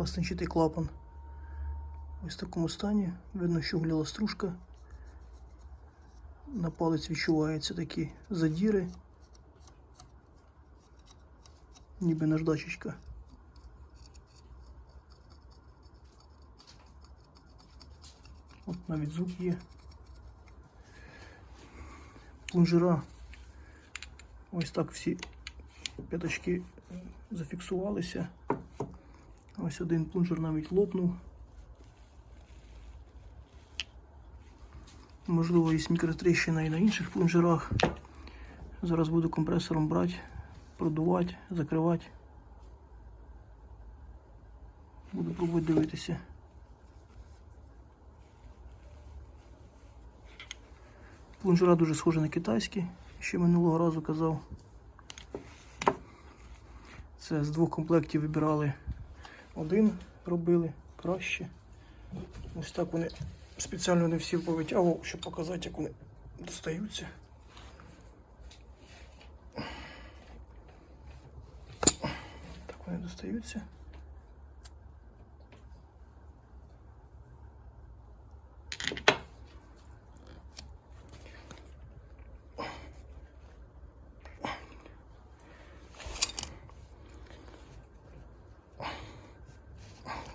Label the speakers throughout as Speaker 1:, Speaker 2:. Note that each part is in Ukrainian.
Speaker 1: пластинчатий клапан. Ось в такому стані. Видно, що гуляла стружка. На палець відчуваються такі задіри. Ніби наждачечка. От навіть звук є. Плунжера. Ось так всі п'яточки зафіксувалися. Ось один плунжер навіть лопнув. Можливо, є мікротріщина і на інших плунжерах. Зараз буду компресором брати, продувати, закривати. Буду пробувати дивитися. Плунжера дуже схожі на китайські, ще минулого разу казав. Це з двох комплектів вибирали один, робили краще. Ось так вони спеціально не всі повитягував, щоб показати, як вони достаються. Так вони достаються.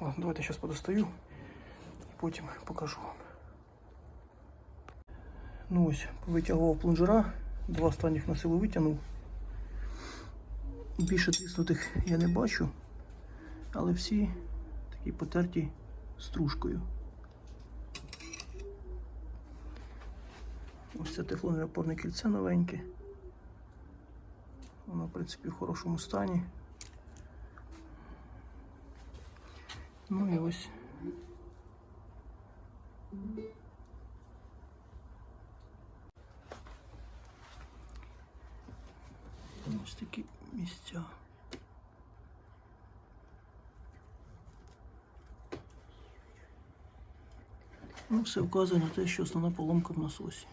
Speaker 1: Ладно, давайте зараз подостаю і потім покажу вам. Ну ось, повитягував плунжера, два останніх на силу витягнув. Більше тріснутих я не бачу, але всі такі потерті стружкою. Ось це тефлонове опорне кільце новеньке. Воно, в принципі, в хорошому стані. Ну і ось. Ось такі місця. Ну, все вказує на те, що основна поломка в насосі.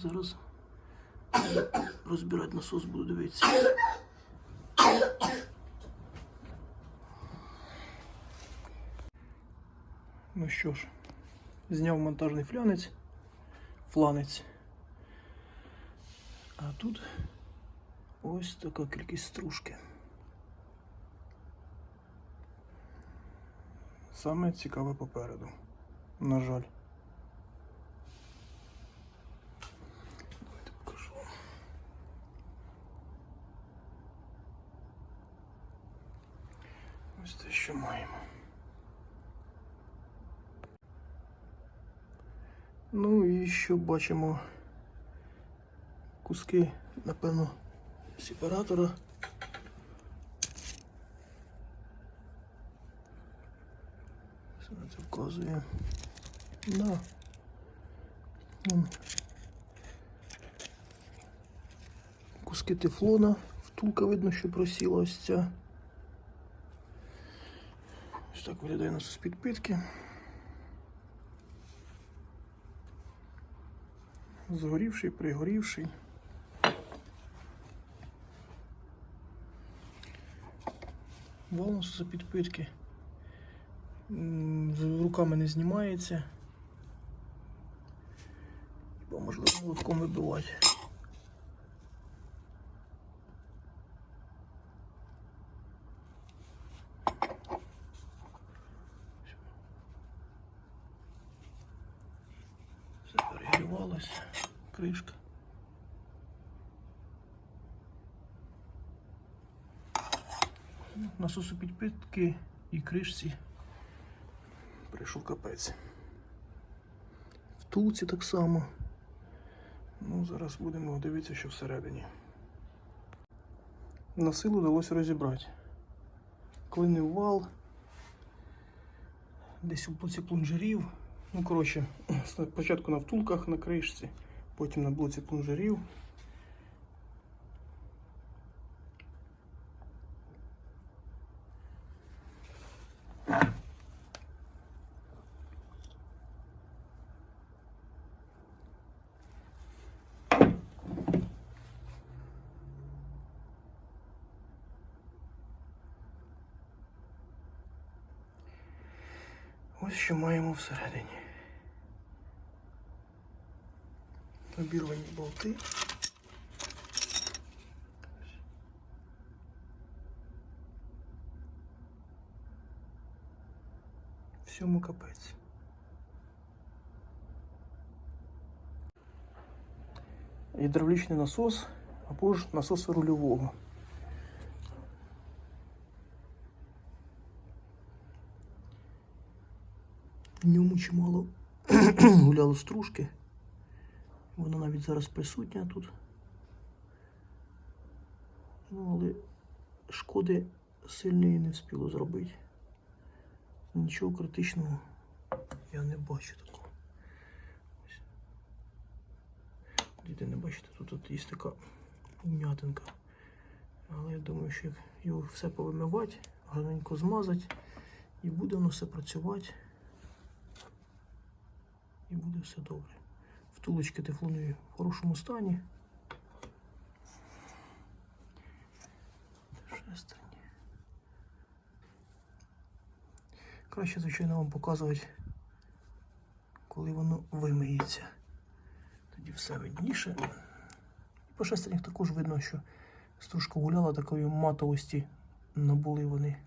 Speaker 1: Зараз розбирати насос буду дивитися. Ну що ж, зняв монтажний флянець, фланець. А тут ось така кількість стружки. Саме цікаве попереду. На жаль. Ось те, що маємо. Ну і що бачимо куски, напевно, сепаратора. Все на це вказує. Да. Куски тефлона, втулка видно, що просіла ось ця. Ось так виглядає насос підпитки. Згорівший, пригорівший. Вал насоса підпитки. З руками не знімається. Бо можливо молотком вибивати. Все перегрівалося. Кришка. Насосу підпитки і кришці прийшов капець. Втулці так само. Ну, зараз будемо дивитися, що всередині. На силу вдалося розібрати. Клинив вал. Десь у блоці плунжерів. Ну, коротше, спочатку на втулках на кришці, потім на блоці плунжерів. Ось що маємо всередині. Обірвані болти. Всьому капець. Гідравлічний насос або ж насос рульового. В ньому чимало гуляло стружки. Вона навіть зараз присутня тут. Ну, але шкоди сильної не встигло зробити. Нічого критичного я не бачу такого. Ось. Діти не бачите, тут от є така вм'ятинка. Але я думаю, що як його все повимивати, гарненько змазати, і буде воно все працювати. І буде все добре. Втулочки тефлонові в хорошому стані. Шестерні. Краще, звичайно, вам показувати, коли воно вимиється. Тоді все видніше. І по шестернях також видно, що стружка гуляла такої матовості набули вони.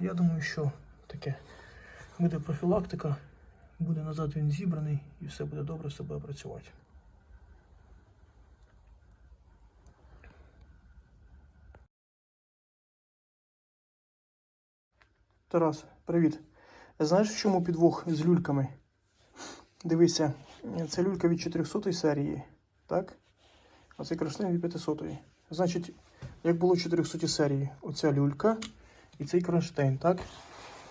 Speaker 1: Я думаю, що таке буде профілактика, буде назад він зібраний і все буде добре, все буде працювати. Тарас, привіт. Знаєш, в чому підвох з люльками? Дивися, це люлька від 400 серії, так? А це кронштейн від 500. Значить, як було в 400 серії, оця люлька і цей кронштейн, так?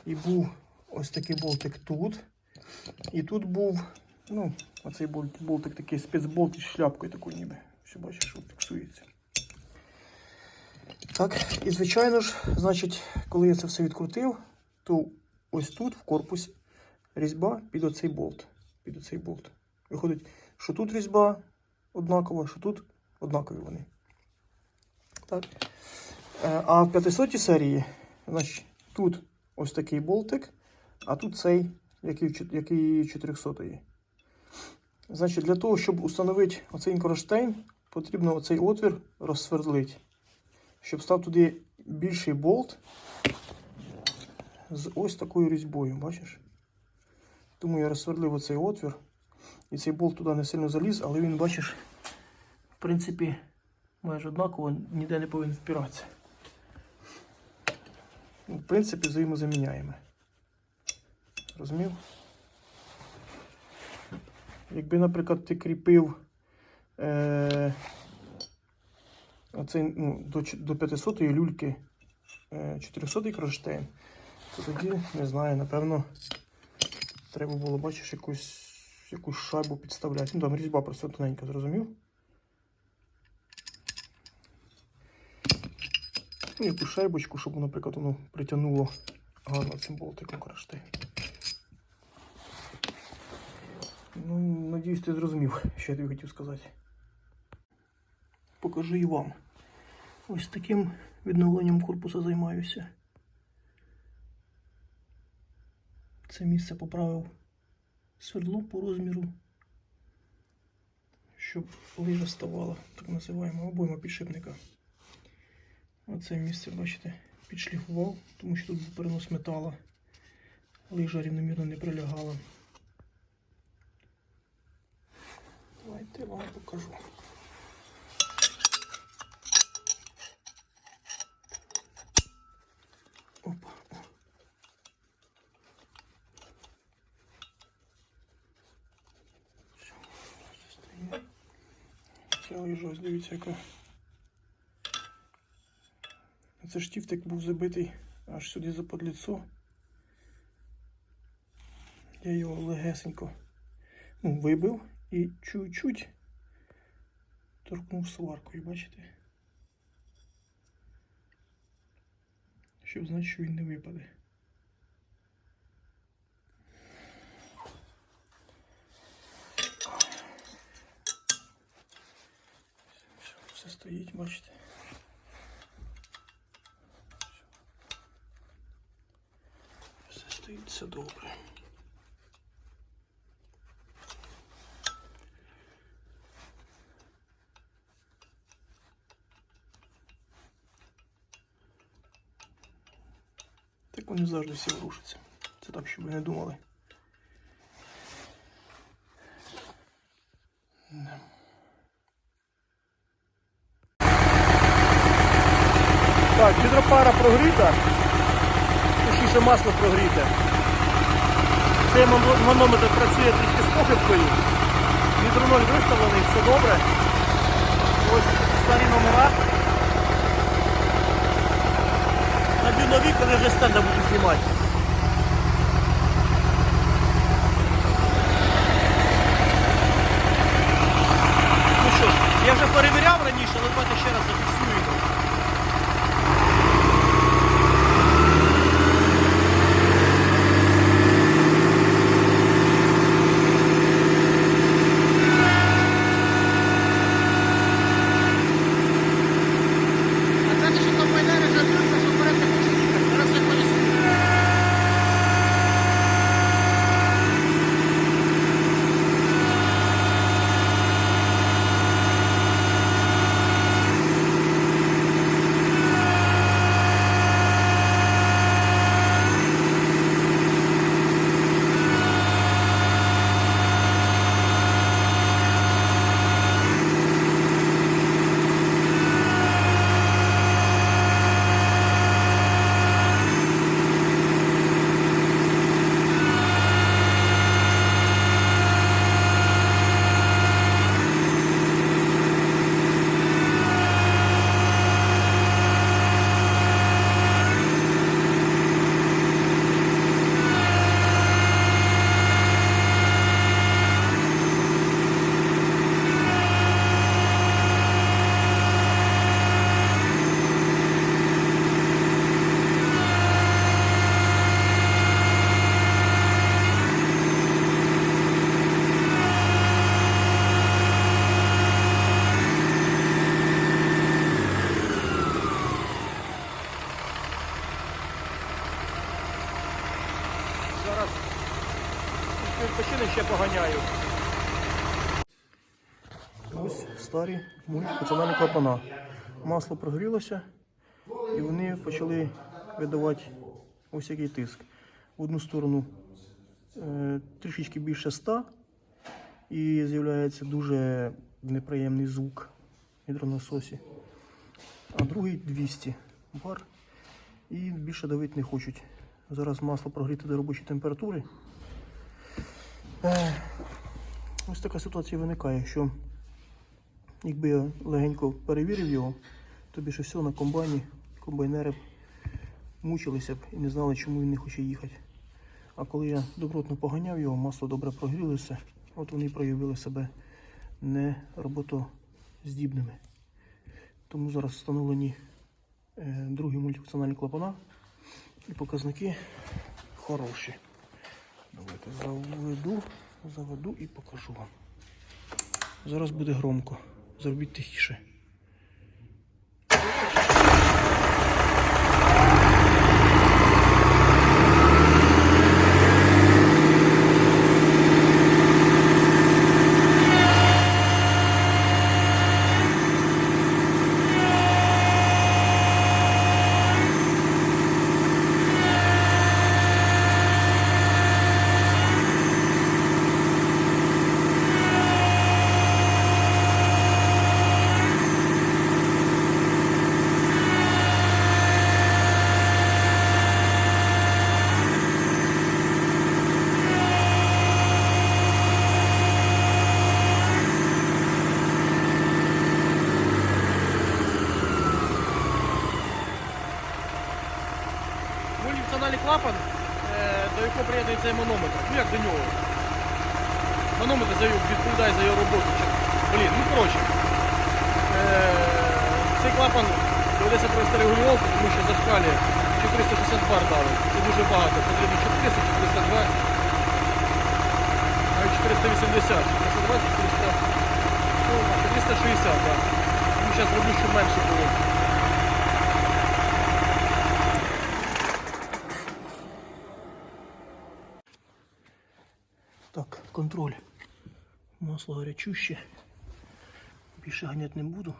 Speaker 1: І був ось такий болтик тут. І тут був, ну, оцей болтик такий спецболт із шляпкою такою ніби. Все бачиш, що фіксується. Так, і звичайно ж, значить, коли я це все відкрутив, то ось тут, в корпусі, різьба під оцей болт. Під оцей болт. Виходить, що тут різьба однакова, що тут однакові вони. Так. Е, А в 500 серії, значить, тут ось такий болтик, а тут цей, який, в чот- який 400 Значить, для того, щоб установити оцей кронштейн, потрібно оцей отвір розсвердлити. Щоб став туди більший болт з ось такою різьбою, бачиш? Тому я розсверлив оцей отвір. І цей болт туди не сильно заліз, але він, бачиш, в принципі, майже однаково ніде не повинен впиратися. В принципі, взаємозаміняємо. Розумів? Якби, наприклад, ти кріпив е, оцей, ну, до, до 500 люльки е, 400 кронштейн, то тоді, не знаю, напевно, треба було, бачиш, якусь, якусь шайбу підставляти. Ну, там різьба просто тоненька, зрозумів? Ну, якусь шайбочку, щоб, наприклад, воно притягнуло гарно цим болтиком кронштейн. Ну, надіюсь, ти зрозумів, що я тобі хотів сказати. Покажу і вам. Ось таким відновленням корпуса займаюся. Це місце поправив свердло по розміру, щоб лижа ставала, так називаємо, обойма підшипника. Оце місце, бачите, підшліфував, тому що тут був перенос метала. Лижа рівномірно не прилягала. Давайте вам покажу. Опа. Все, стає. Ця лижа, дивіться, яка. Це штифтик був забитий аж сюди за подліцо. Я його легесенько ну, вибив і чуть-чуть торкнув сваркою, бачите? Щоб значить, що він не випаде. Все стоїть, бачите. Все стоїть все добре. Завжди всі рушаться. Це так, щоб ви не думали. Так, гідропара прогріта. Точніше масло прогріте. Цей мано- манометр працює трішки з похибкою. Гідроноль виставлений, все добре. Ось старі номера. Наб'ю нові, коли вже стенда буду знімати. Ну що ж, я вже перевіряв раніше, але давайте ще раз зафіксуємо.
Speaker 2: А це що комбайнери жалюються, що вперед не хочуть їхати. Зараз я поясню.
Speaker 1: Зараз відпочину ще поганяю. Ось старі мультифункціональні клапана. Масло прогрілося і вони почали видавати ось який тиск. В одну сторону е, трішечки більше 100 і з'являється дуже неприємний звук в гідронасосі. А другий 200 бар і більше давити не хочуть. Зараз масло прогріти до робочої температури. Ось така ситуація виникає, що якби я легенько перевірив його, то більше всього на комбайні комбайнери б мучилися б і не знали, чому він не хоче їхати. А коли я добротно поганяв його, масло добре прогрілося, от вони проявили себе не роботоздібними. Тому зараз встановлені е, другі мультифункціональні клапана і показники хороші. Давайте заведу, заведу і покажу вам. Зараз буде громко. Зробіть тихіше. Мультифункціональний клапан, е, до якого приєднується манометр. Ну як до нього. Манометр за його відповідає за його роботу. Блін, ну коротше. Е, Цей клапан доведеться провести регулювання, тому що зашкалює 460 бар дали. Це дуже багато. Потрібно 400, 420. Навіть 480. 420, 400. Ну, 460, так. Тому зараз роблю, щоб менше було. Так, контроль. Масло гарячуще. Більше ганяти не буду.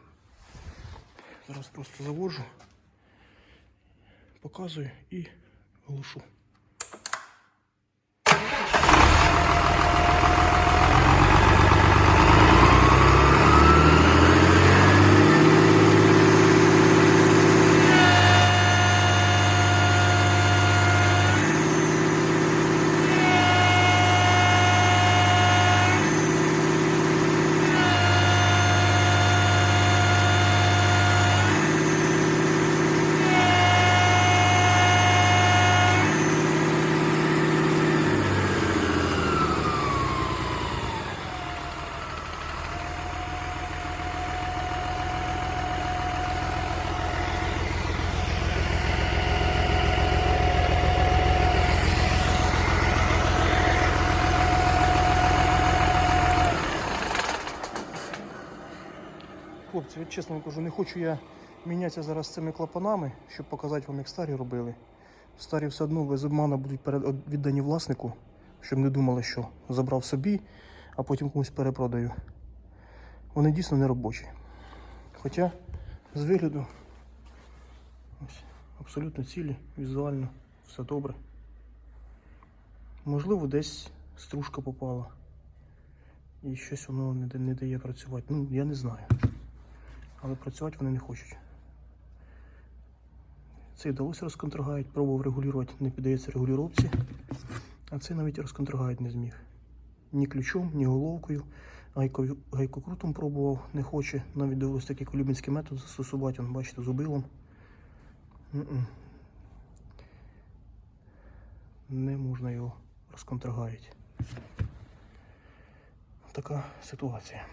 Speaker 1: Зараз просто завожу, показую і глушу. Хлопці, от чесно кажу, не хочу я мінятися зараз цими клапанами, щоб показати вам, як старі робили. Старі все одно без обману будуть перед- віддані власнику, щоб не думали, що забрав собі, а потім комусь перепродаю. Вони дійсно не робочі. Хоча з вигляду ось, абсолютно цілі, візуально, все добре. Можливо, десь стружка попала. І щось воно не дає працювати. Ну, я не знаю. Але працювати вони не хочуть. Цей вдалося розконтрагати, пробував регулювати, не піддається регулювання. А цей навіть розконтрагати не зміг. Ні ключом, ні головкою. Гайко, гайкокрутом пробував, не хоче. Навіть довелося такий колюбинський метод застосувати, он, бачите, зубилом. М-м. Не можна його розконтрагати. Така ситуація.